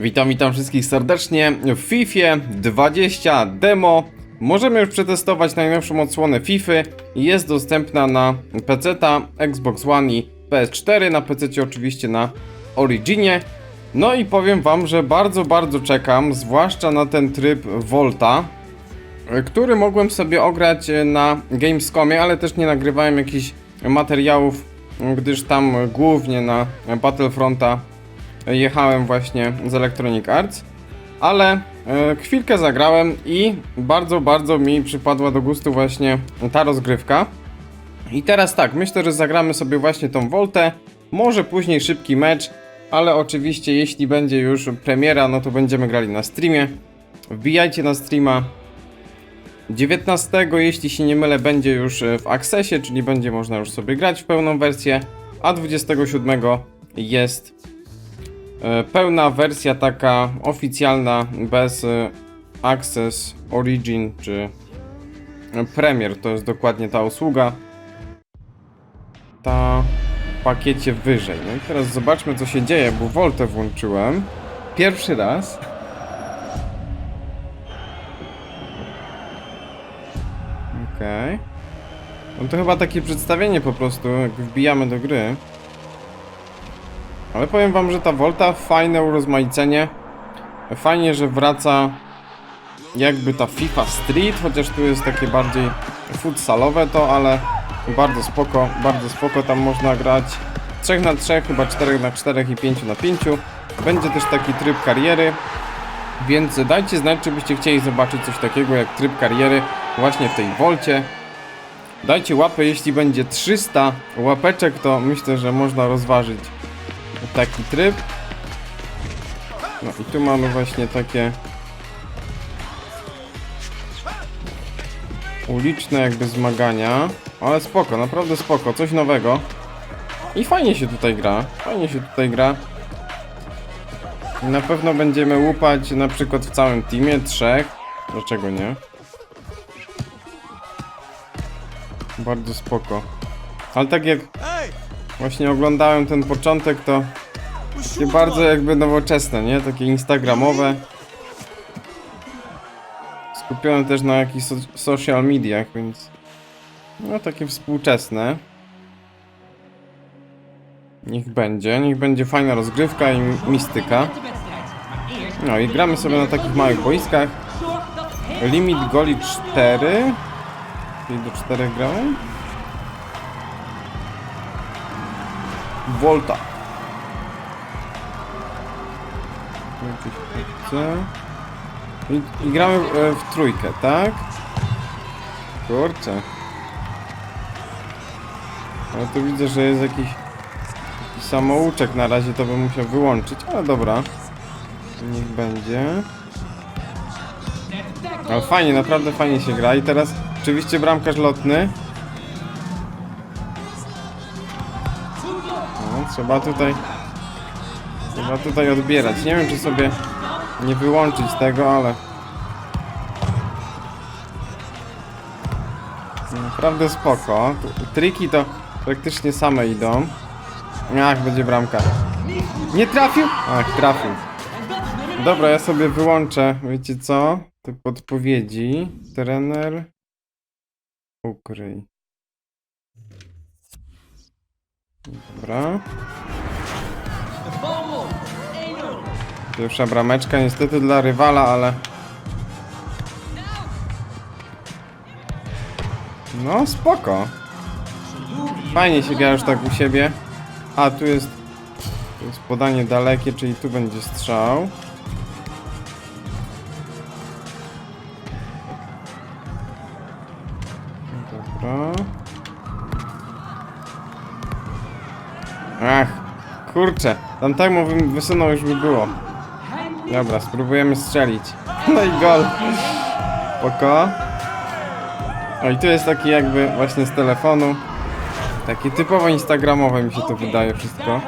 Witam, witam wszystkich serdecznie w FIFA 20 demo. Możemy już przetestować najnowszą odsłonę FIFA. Jest dostępna na PC, Xbox One i PS4, na PC oczywiście na Originie. No i powiem wam, że bardzo, bardzo czekam, zwłaszcza na ten tryb Volta, który mogłem sobie ograć na Gamescomie, ale też nie nagrywałem jakichś materiałów, gdyż tam głównie na Battlefronta jechałem właśnie z Electronic Arts, ale e, chwilkę zagrałem i bardzo, bardzo mi przypadła do gustu właśnie ta rozgrywka. I teraz tak, myślę, że zagramy sobie właśnie tą Voltę, może później szybki mecz, ale oczywiście jeśli będzie już premiera, no to będziemy grali na streamie. Wbijajcie na streama. 19, jeśli się nie mylę, będzie już e, w Accessie, czyli będzie można już sobie grać w pełną wersję, a 27 jest Pełna wersja taka oficjalna, bez e, Access, Origin czy e, Premier, to jest dokładnie ta usługa. Ta w pakiecie wyżej. No i teraz zobaczmy co się dzieje, bo Voltę włączyłem. Pierwszy raz. Okej. No to chyba takie przedstawienie po prostu, jak wbijamy do gry. Ale powiem wam, że ta Volta fajne urozmaicenie. Fajnie, że wraca jakby ta FIFA Street, chociaż tu jest takie bardziej futsalowe to, ale bardzo spoko, bardzo spoko tam można grać 3 na 3, chyba 4 na 4 i 5 na 5. Będzie też taki tryb kariery, więc dajcie znać, czy byście chcieli zobaczyć coś takiego jak tryb kariery właśnie w tej Volcie. Dajcie łapę, jeśli będzie 300 łapeczek, to myślę, że można rozważyć taki tryb. No i tu mamy właśnie takie uliczne jakby zmagania. Ale spoko, naprawdę spoko, coś nowego. I fajnie się tutaj gra, fajnie się tutaj gra. Na pewno będziemy łupać na przykład w całym teamie, trzech. Dlaczego nie? Bardzo spoko. Ale tak jak właśnie oglądałem ten początek, to takie bardzo jakby nowoczesne, nie? Takie instagramowe. Skupione też na jakichś so social mediach, więc no takie współczesne. Niech będzie, niech będzie fajna rozgrywka i mistyka. No i gramy sobie na takich małych boiskach. Limit goli 4. Czyli do 4 gramy. Volta. I, I gramy e, w trójkę, tak? Kurczę. Ale tu widzę, że jest jakiś, jakiś samouczek na razie, to bym musiał wyłączyć, ale dobra. Niech będzie. Ale fajnie, naprawdę fajnie się gra i teraz oczywiście bramkarz lotny. Trzeba tutaj Trzeba tutaj odbierać. Nie wiem, czy sobie nie wyłączyć tego, ale... Naprawdę spoko. Triki to praktycznie same idą. Ach, będzie bramka. Nie trafił? Ach, trafił. Dobra, ja sobie wyłączę, wiecie co? Te podpowiedzi. Trener. Ukryj. Dobra. Pierwsza brameczka niestety dla rywala, ale... No spoko. Fajnie się gra już tak u siebie. A, tu jest... Tu jest podanie dalekie, czyli tu będzie strzał. Dobra. Kurczę. Tam tak mu wy- wysunął już by było. Dobra, spróbujemy strzelić. No i gol. Poko. O i tu jest taki jakby właśnie z telefonu. Takie typowo instagramowe mi się to wydaje wszystko.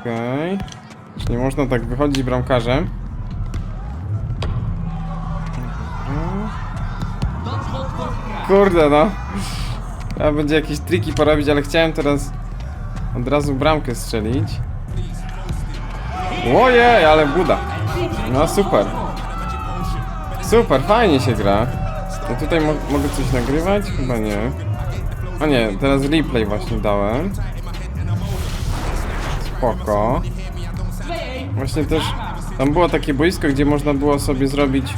Okej. Już nie można tak wychodzić bramkarzem. Kurde no. Trzeba będzie jakieś triki porobić, ale chciałem teraz od razu bramkę strzelić. Ojej, ale buda. No super. Super, fajnie się gra. Ja tutaj mo mogę coś nagrywać? Chyba nie. O nie, teraz replay właśnie dałem. Spoko. Właśnie też tam było takie boisko, gdzie można było sobie zrobić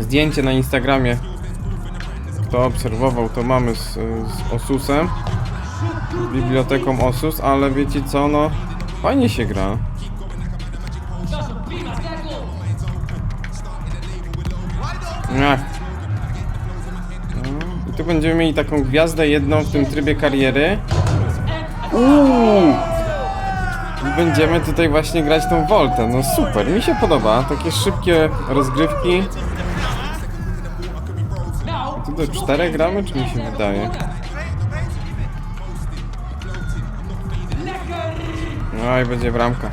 zdjęcie na Instagramie. Kto obserwował, to mamy z, z Osusem. Biblioteką Osus, ale wiecie co, no fajnie się gra. Ach. No, I tu będziemy mieli taką gwiazdę jedną w tym trybie kariery. Uuu! I będziemy tutaj właśnie grać tą Voltę. No super, mi się podoba. Takie szybkie rozgrywki. Do czterech gramy, czy mi się wydaje? No i będzie bramka.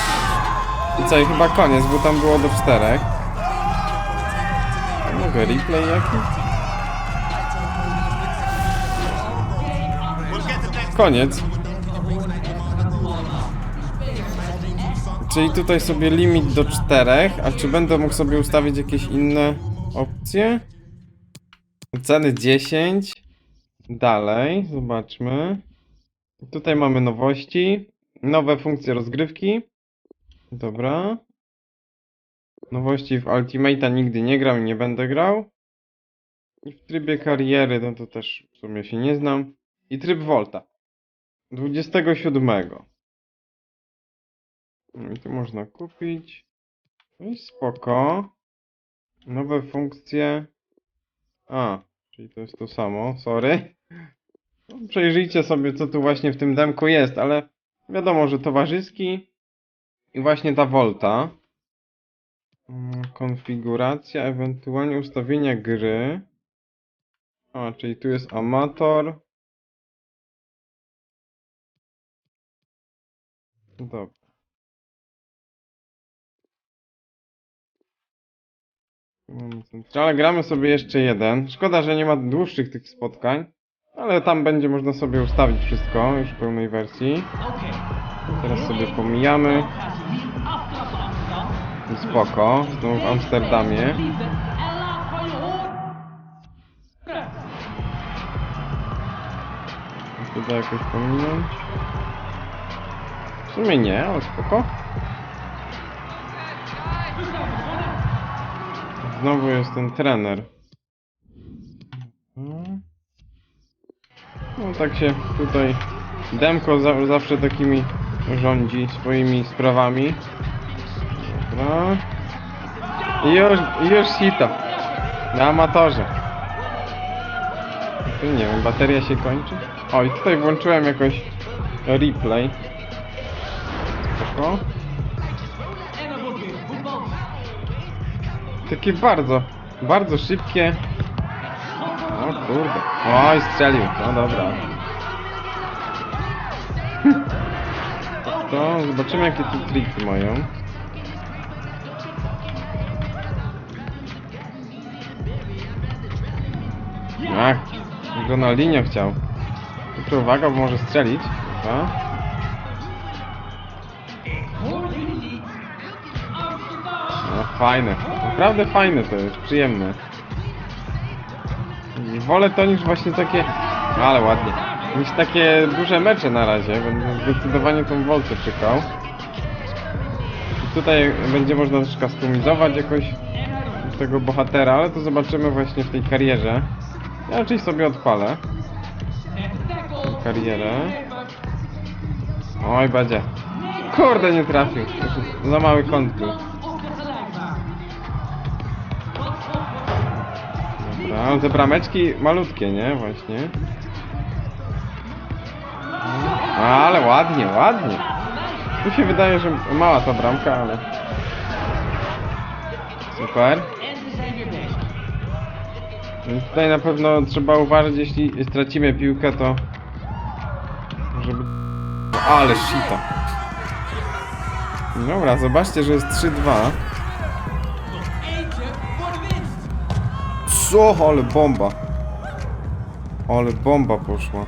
I co, i chyba koniec, bo tam było do czterech. A Mogę replay jakiś? Koniec. Czyli tutaj sobie limit do czterech, a czy będę mógł sobie ustawić jakieś inne opcje? Ceny 10. Dalej, zobaczmy. Tutaj mamy nowości. Nowe funkcje rozgrywki. Dobra. Nowości w Ultimate'a nigdy nie gram i nie będę grał. I w trybie kariery, no to też w sumie się nie znam. I tryb Volta. 27. No I tu można kupić. No i spoko. Nowe funkcje. A, czyli to jest to samo, sorry. No, Przejrzyjcie sobie, co tu właśnie w tym demku jest, ale wiadomo, że towarzyski i właśnie ta Volta. Mm, Konfiguracja, ewentualnie ustawienia gry. A, czyli tu jest amator. Dobra. Mamy centralę. Gramy sobie jeszcze jeden. Szkoda, że nie ma dłuższych tych spotkań. Ale tam będzie można sobie ustawić wszystko już w pełnej wersji. Teraz sobie pomijamy. Spoko. Znowu w Amsterdamie. Tutaj jakoś pominąć. W sumie nie, ale spoko. Znowu jest ten trener. No tak się tutaj Demko za, zawsze takimi rządzi swoimi sprawami. Dobra. Już, już sito. Na amatorze. Tu nie wiem, bateria się kończy. O i tutaj włączyłem jakoś replay. Spoko. Takie bardzo, bardzo szybkie. O kurde. Oj, strzelił. No dobra. To zobaczymy jakie tu triki mają. Ach, Ronaldinho chciał. Tylko uwaga, bo może strzelić. Dobra. No fajne. Naprawdę fajne to jest, przyjemne. Wolę to niż właśnie takie... Ale ładnie. Niż takie duże mecze na razie. Będę zdecydowanie tą Voltę czekał. I tutaj będzie można też kustomizować jakoś tego bohatera, ale to zobaczymy właśnie w tej karierze. Ja raczej sobie odpalę. Karierę. Oj, będzie. Kurde, nie trafił. Za mały kąt był. No, te brameczki malutkie, nie? Właśnie. Ale ładnie, ładnie. Tu się wydaje, że mała ta bramka, ale... Super. Więc tutaj na pewno trzeba uważać, jeśli stracimy piłkę, to... Żeby... Ale shita. Dobra, zobaczcie, że jest 3-2. Co? Ale bomba. Ale bomba poszła.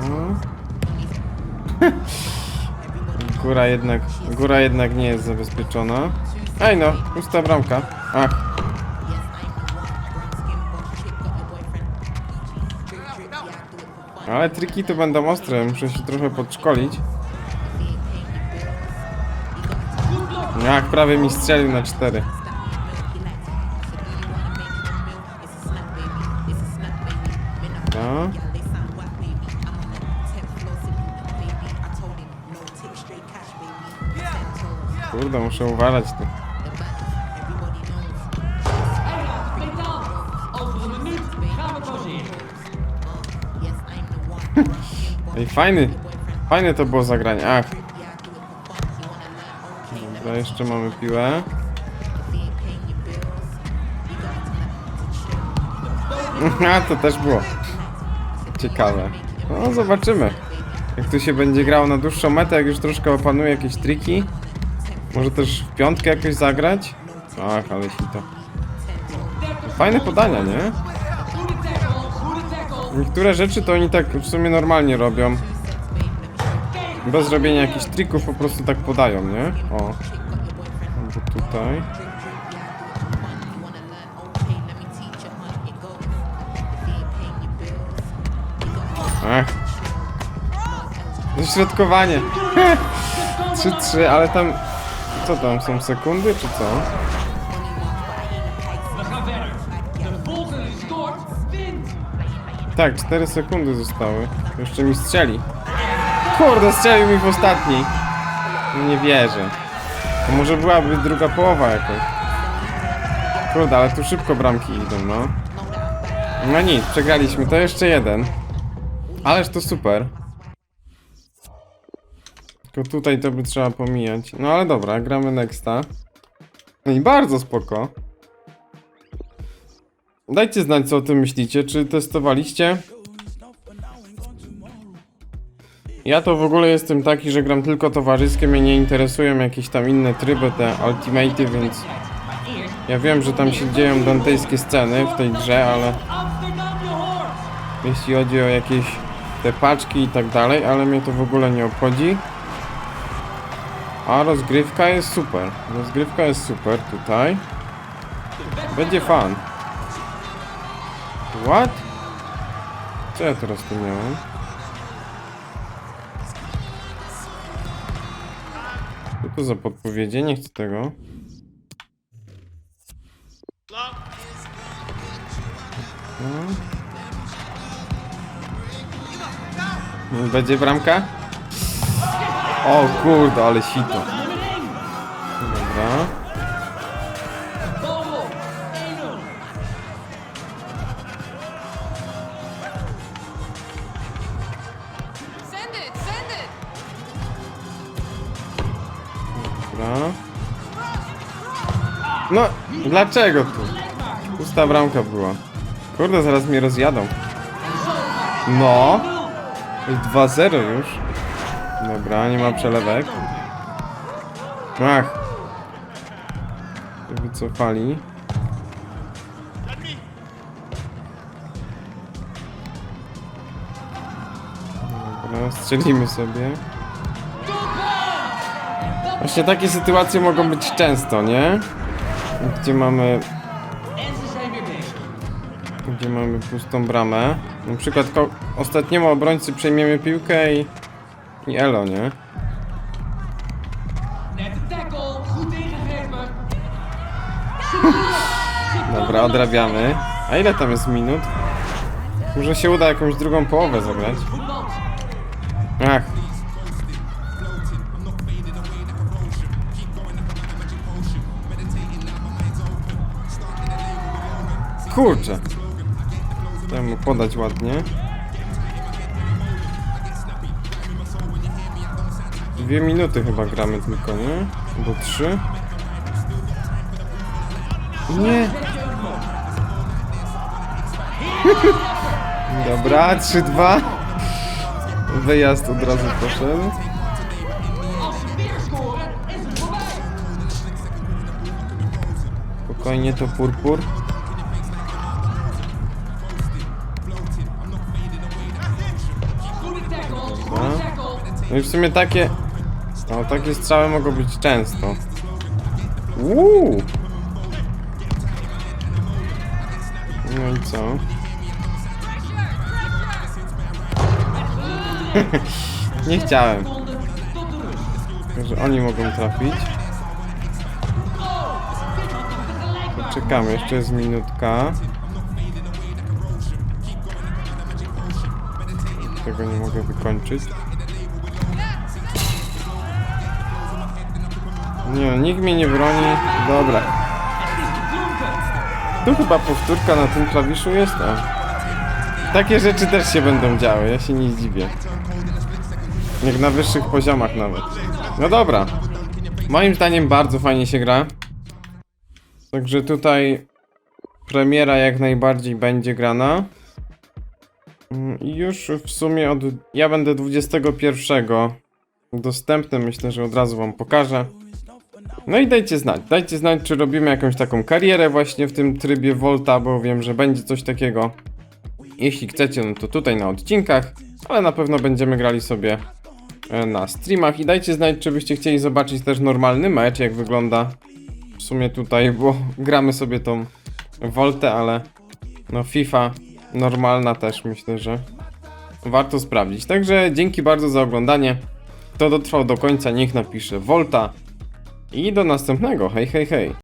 No. Góra jednak, góra jednak nie jest zabezpieczona. Ej no, pusta bramka. Ach. Ale triki tu będą ostre, muszę się trochę podszkolić. Jak prawie mi strzelił na cztery. No. Kurde, muszę uważać tu. Ej, fajny. Fajne to było zagranie. Ach. Dobra, jeszcze mamy piłę. A, to też było ciekawe. No, zobaczymy. Jak tu się będzie grało na dłuższą metę, jak już troszkę opanuje jakieś triki. Może też w piątkę jakoś zagrać? Ach, ale to. Fajne podania, nie? Niektóre rzeczy to oni tak w sumie normalnie robią. Bez robienia jakichś trików po prostu tak podają, nie? O. Albo tutaj. Ech. Dośrodkowanie. 3-3, ale tam... Co tam, są sekundy czy co? Tak, 4 sekundy zostały. Jeszcze mi strzeli. Kurde, strzelił mi w ostatniej. Nie wierzę. To może byłaby druga połowa jakoś. Kurde, ale tu szybko bramki idą, no. No nic, przegraliśmy. To jeszcze jeden. Ależ to super. Tylko tutaj to by trzeba pomijać. No ale dobra, gramy nexta. No i bardzo spoko. Dajcie znać, co o tym myślicie. Czy testowaliście? Ja to w ogóle jestem taki, że gram tylko towarzyskie, mnie nie interesują jakieś tam inne tryby, te ultimaty, więc ja wiem, że tam się dzieją dantejskie sceny w tej grze, ale jeśli chodzi o jakieś te paczki i tak dalej, ale mnie to w ogóle nie obchodzi. A rozgrywka jest super. Rozgrywka jest super tutaj. Będzie fan. What? Co ja teraz tu miałem? Co to za podpowiedzi? Nie chcę tego. No. Będzie bramka? O kurde, ale sito. Dobra. Bal op. 1-0. Send it, send it! Dobra. No, dlaczego tu? Pusta bramka była. Kurde, zaraz mnie rozjadą. No. 2-0 już. Dobra, nie ma przelewek. Ach. Wycofali. Dobra, strzelimy sobie. Właśnie takie sytuacje mogą być często, nie? Gdzie mamy, gdzie mamy pustą bramę. Na przykład ostatniemu obrońcy przejmiemy piłkę i, i elo, nie? Dobra, odrabiamy. A ile tam jest minut? Może się uda jakąś drugą połowę zagrać. Ach. Kurczę. Chciałem mu podać ładnie. Dwie minuty chyba gramy tylko, nie? Albo trzy. Nie. Dobra, 3-2. Wyjazd od razu poszedł. Spokojnie to purpur. No i w sumie takie... No, takie strzały mogą być często. Uuu. No i co? Nie chciałem. Że oni mogą trafić. Czekamy, jeszcze jest minutka. Tego nie mogę wykończyć. Nie, nikt mnie nie broni. Dobra. Tu chyba powtórka na tym klawiszu jest, o. Takie rzeczy też się będą działy, ja się nie zdziwię. Jak na wyższych poziomach nawet. No dobra. Moim zdaniem bardzo fajnie się gra. Także tutaj premiera jak najbardziej będzie grana. Mm, już w sumie od... Ja będę 21 dostępny, myślę, że od razu wam pokażę. No i dajcie znać, dajcie znać, czy robimy jakąś taką karierę właśnie w tym trybie Volta, bo wiem, że będzie coś takiego. Jeśli chcecie, no to tutaj na odcinkach, ale na pewno będziemy grali sobie e, na streamach i dajcie znać, czy byście chcieli zobaczyć też normalny mecz, jak wygląda w sumie tutaj, bo gramy sobie tą Voltę, ale no FIFA normalna też myślę, że warto sprawdzić. Także dzięki bardzo za oglądanie. Kto dotrwał do końca, niech napisze Volta. I do następnego. Hej, hej, hej.